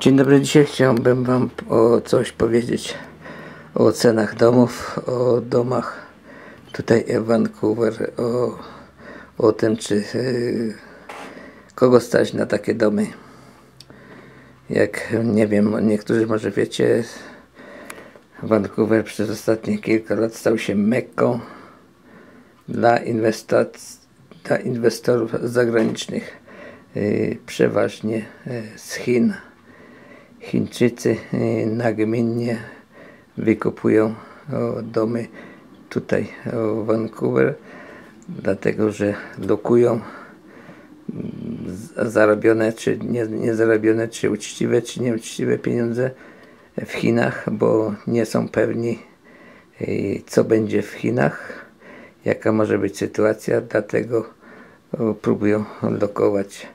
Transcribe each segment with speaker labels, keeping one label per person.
Speaker 1: Dzień dobry, dzisiaj chciałbym Wam o coś powiedzieć o cenach domów, o domach tutaj w Vancouver, o, o tym, czy yy, kogo stać na takie domy. Jak nie wiem, niektórzy może wiecie, Vancouver przez ostatnie kilka lat stał się mekką dla, dla inwestorów zagranicznych, yy, przeważnie yy, z Chin. Chińczycy yy, nagminnie wykupują domy tutaj w Vancouver, dlatego że lokują zarobione czy nie, nie zarobione, czy uczciwe, czy nieuczciwe pieniądze w Chinach, bo nie są pewni co będzie w Chinach, jaka może być sytuacja, dlatego próbują lokować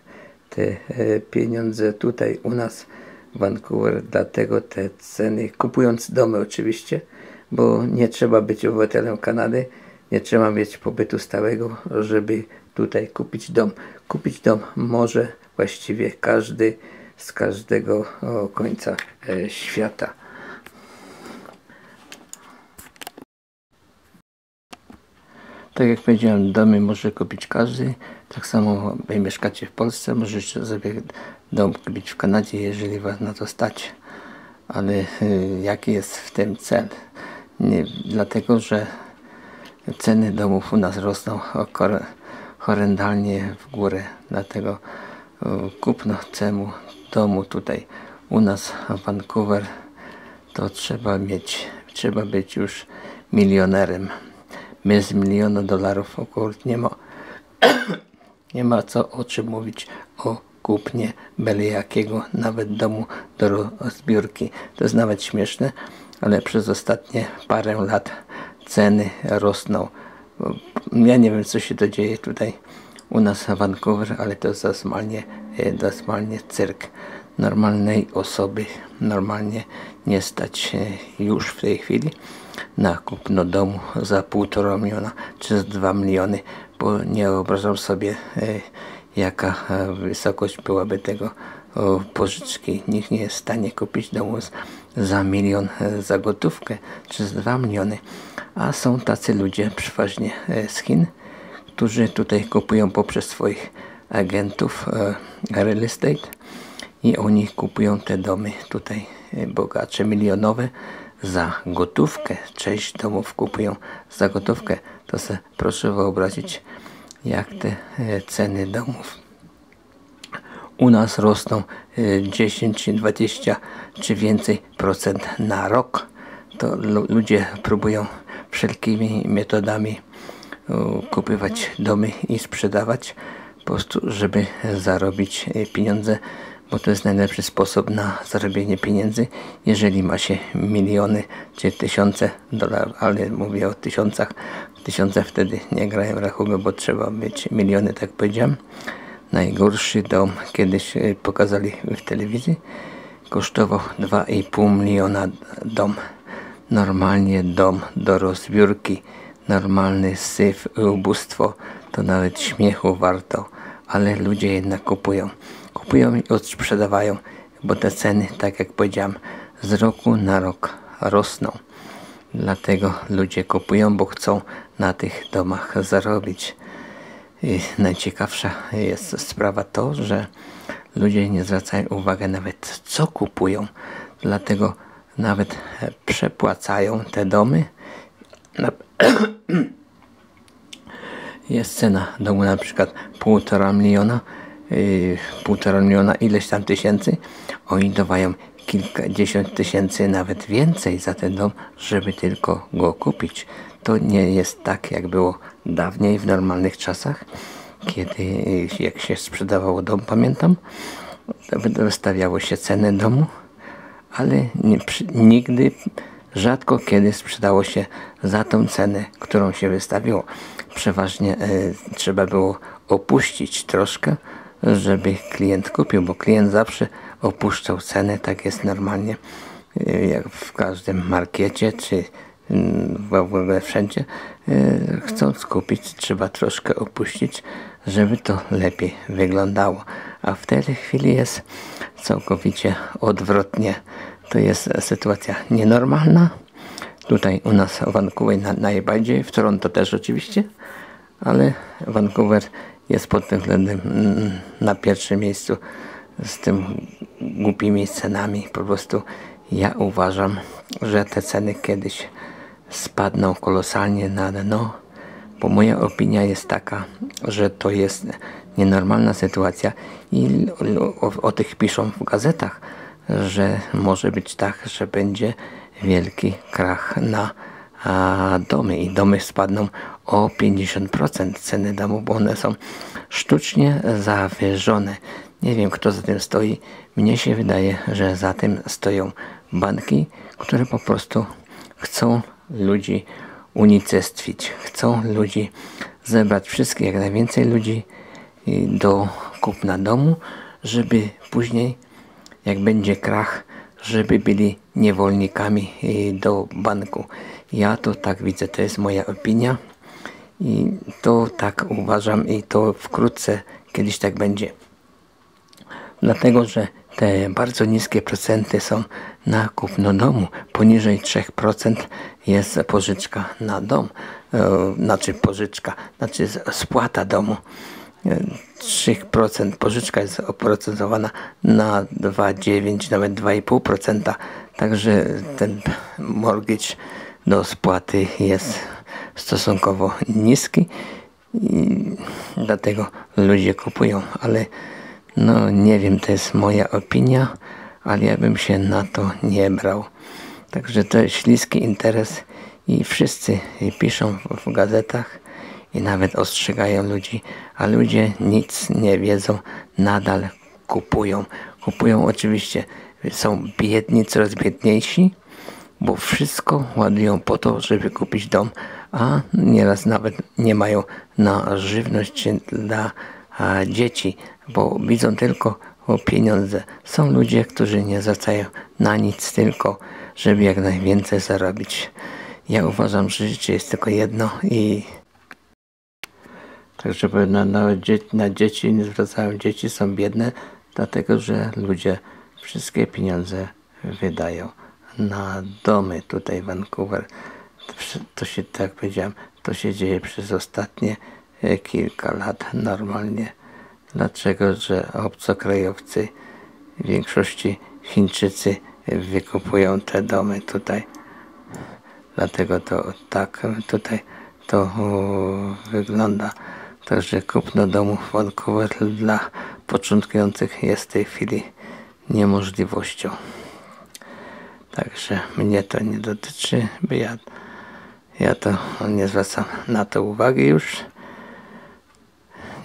Speaker 1: te e, pieniądze tutaj u nas Vancouver, dlatego te ceny, kupując domy oczywiście, bo nie trzeba być obywatelem Kanady, nie trzeba mieć pobytu stałego, żeby tutaj kupić dom. Kupić dom może właściwie każdy z każdego końca e, świata. Tak jak powiedziałem, domy może kupić każdy. Tak samo jak mieszkacie w Polsce, możecie sobie dom kupić w Kanadzie, jeżeli was na to stać. Ale y, jaki jest w tym cel? Nie, dlatego, że ceny domów u nas rosną horrendalnie w górę. Dlatego y, kupno cemu domu tutaj u nas w Vancouver to trzeba mieć, trzeba być już milionerem bez miliona dolarów około nie ma nie ma co o czym mówić o kupnie byle jakiego nawet domu do zbiórki. To jest nawet śmieszne, ale przez ostatnie parę lat ceny rosną. Ja nie wiem co się to dzieje tutaj u nas w Vancouver, ale to jest normalnie, normalnie cyrk normalnej osoby normalnie nie stać już w tej chwili na kupno domu za półtora miliona czy za dwa miliony, bo nie wyobrażam sobie e, jaka e, wysokość byłaby tego pożyczki. Nikt nie jest w stanie kupić domu za milion e, za gotówkę czy za dwa miliony. A są tacy ludzie przeważnie z Chin, którzy tutaj kupują poprzez swoich agentów real estate i oni kupują te domy tutaj bogacze, milionowe za gotówkę. Część domów kupują za gotówkę. To sobie proszę wyobrazić, jak te e, ceny domów u nas rosną 10, e, 20 czy więcej procent na rok. To ludzie próbują wszelkimi metodami kupywać domy i sprzedawać po prostu, żeby zarobić e, pieniądze bo to jest najlepszy sposób na zarobienie pieniędzy, jeżeli ma się miliony czy tysiące dolarów, ale mówię o tysiącach, tysiące wtedy nie grają rachunku, bo trzeba mieć miliony, tak powiedziałem. Najgorszy dom kiedyś e, pokazali w telewizji, kosztował 2,5 miliona dom. Normalnie dom do rozbiórki, normalny syf, ubóstwo, to nawet śmiechu warto, ale ludzie jednak kupują kupują i odsprzedawają, bo te ceny, tak jak powiedziałem, z roku na rok rosną. Dlatego ludzie kupują, bo chcą na tych domach zarobić. I najciekawsza jest sprawa to, że ludzie nie zwracają uwagi nawet co kupują. Dlatego nawet przepłacają te domy. Jest cena domu na przykład półtora miliona, półtora miliona, ileś tam tysięcy, oni dawają kilkadziesiąt tysięcy, nawet więcej za ten dom, żeby tylko go kupić. To nie jest tak, jak było dawniej w normalnych czasach, kiedy jak się sprzedawało dom, pamiętam, wystawiało się cenę domu, ale nie, nigdy, rzadko kiedy sprzedało się za tą cenę, którą się wystawiło. Przeważnie e, trzeba było opuścić troszkę, żeby klient kupił, bo klient zawsze opuszczał cenę, tak jest normalnie y, jak w każdym markecie czy mm, w ogóle wszędzie, y, chcąc kupić, trzeba troszkę opuścić, żeby to lepiej wyglądało. A w tej chwili jest całkowicie odwrotnie. To jest sytuacja nienormalna. Tutaj u nas Vancouver na, najbardziej, w Toronto też oczywiście, ale Vancouver jest pod tym względem mm, na pierwszym miejscu z tym głupimi cenami. Po prostu ja uważam, że te ceny kiedyś spadną kolosalnie na dno, bo moja opinia jest taka, że to jest nienormalna sytuacja i o, o tych piszą w gazetach, że może być tak, że będzie wielki krach na a, domy i domy spadną o 50% ceny domów, bo one są sztucznie zawyżone. Nie wiem kto za tym stoi. Mnie się wydaje, że za tym stoją banki, które po prostu chcą ludzi unicestwić. Chcą ludzi zebrać wszystkich, jak najwięcej ludzi do kupna domu, żeby później, jak będzie krach, żeby byli niewolnikami do banku. Ja to tak widzę, to jest moja opinia i to tak uważam i to wkrótce kiedyś tak będzie. Dlatego, że te bardzo niskie procenty są na kupno domu. Poniżej 3% jest pożyczka na dom, e, znaczy pożyczka, znaczy spłata domu. 3% pożyczka jest oprocentowana na 2,9, nawet 2,5%. Także ten mortgage do spłaty jest stosunkowo niski i dlatego ludzie kupują, ale no nie wiem, to jest moja opinia, ale ja bym się na to nie brał. Także to jest śliski interes i wszyscy piszą w gazetach i nawet ostrzegają ludzi, a ludzie nic nie wiedzą, nadal kupują. Kupują oczywiście, są biedni, coraz biedniejsi, bo wszystko ładują po to, żeby kupić dom, a nieraz nawet nie mają na żywność dla dzieci, bo widzą tylko pieniądze. Są ludzie, którzy nie zwracają na nic, tylko żeby jak najwięcej zarobić. Ja uważam, że życie jest tylko jedno i Także na, dzieci, na dzieci nie zwracają. Dzieci są biedne, dlatego że ludzie wszystkie pieniądze wydają na domy tutaj w Vancouver. To się, tak jak powiedziałem, to się dzieje przez ostatnie e, kilka lat normalnie. Dlaczego? Że obcokrajowcy, w większości Chińczycy wykupują te domy tutaj. Dlatego to tak tutaj to wygląda. Także kupno domu w Vancouver dla początkujących jest w tej chwili niemożliwością. Także mnie to nie dotyczy, bo ja, ja to nie zwracam na to uwagi już.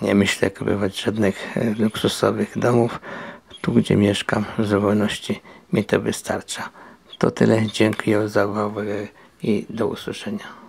Speaker 1: Nie myślę kupować żadnych e, luksusowych domów. Tu, gdzie mieszkam, w zupełności mi to wystarcza. To tyle. Dziękuję za uwagę i do usłyszenia.